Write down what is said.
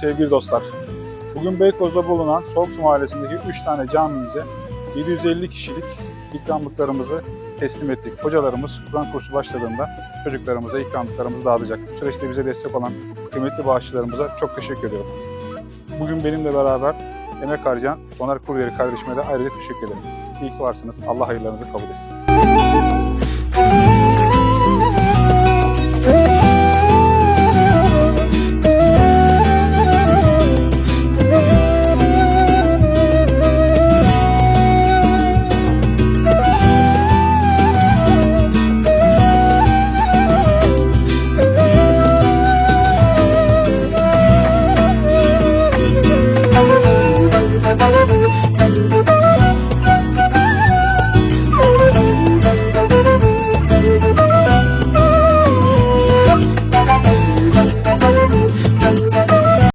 sevgili dostlar. Bugün Beykoz'da bulunan Solks Mahallesi'ndeki 3 tane camimize 750 kişilik ikramlıklarımızı teslim ettik. Hocalarımız Kur'an kursu başladığında çocuklarımıza ikramlıklarımızı dağıtacak. Bu süreçte bize destek olan kıymetli bağışçılarımıza çok teşekkür ediyorum. Bugün benimle beraber emek harcayan Soner Kuryeri kardeşime de ayrıca teşekkür ederim. İyi ki varsınız. Allah hayırlarınızı kabul etsin.